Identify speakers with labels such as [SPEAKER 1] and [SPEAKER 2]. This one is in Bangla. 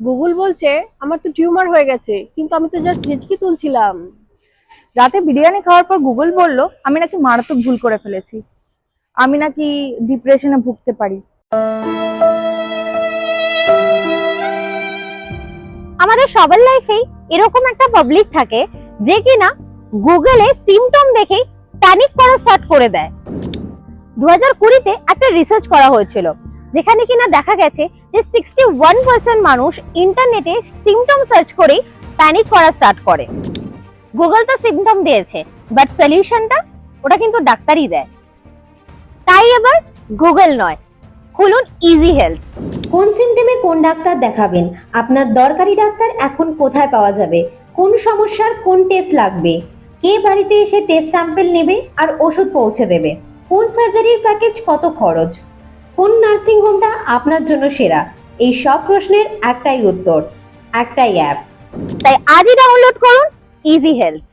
[SPEAKER 1] গুগল বলছে, আমার তো টিউমার হয়ে গেছে, কিন্তু আমি তো জাস্ট হিচকি তুলছিলাম।
[SPEAKER 2] রাতে বিরিয়ানি খাওয়ার পর গুগল বলল, আমি নাকি মারাত্মক ভুল করে ফেলেছি। আমি নাকি ডিপ্রেশনে ভুগতে পারি।
[SPEAKER 3] আমাদের সবার লাইফেই এরকম একটা পাবলিক থাকে, যে কিনা গুগলে সিমটম দেখেই প্যানিক করা স্টার্ট করে দেয়। দু হাজার কুড়িতে একটা রিসার্চ করা হয়েছিল। যেখানে কিনা দেখা গেছে যে সিক্সটি ওয়ান পার্সেন্ট মানুষ ইন্টারনেটে সিমটম সার্চ করেই প্যানিক করা স্টার্ট করে। গুগল তো সিমটম দিয়েছে বাট সলিউশনটা ওটা কিন্তু ডাক্তারই দেয়। তাই এবার গুগল নয়, খুলুন ইজি হেলথ
[SPEAKER 4] কোন সিমটমে কোন ডাক্তার দেখাবেন? আপনার দরকারি ডাক্তার এখন কোথায় পাওয়া যাবে? কোন সমস্যার কোন টেস্ট লাগবে? কে বাড়িতে এসে টেস্ট স্যাম্পল নেবে আর ওষুধ পৌঁছে দেবে? কোন সার্জারির প্যাকেজ কত খরচ? কোন নার্সিং হোমটা আপনার জন্য সেরা? এই সব প্রশ্নের একটাই উত্তর, একটাই অ্যাপ
[SPEAKER 3] তাই আজই ডাউনলোড করুন ইজি হেলথ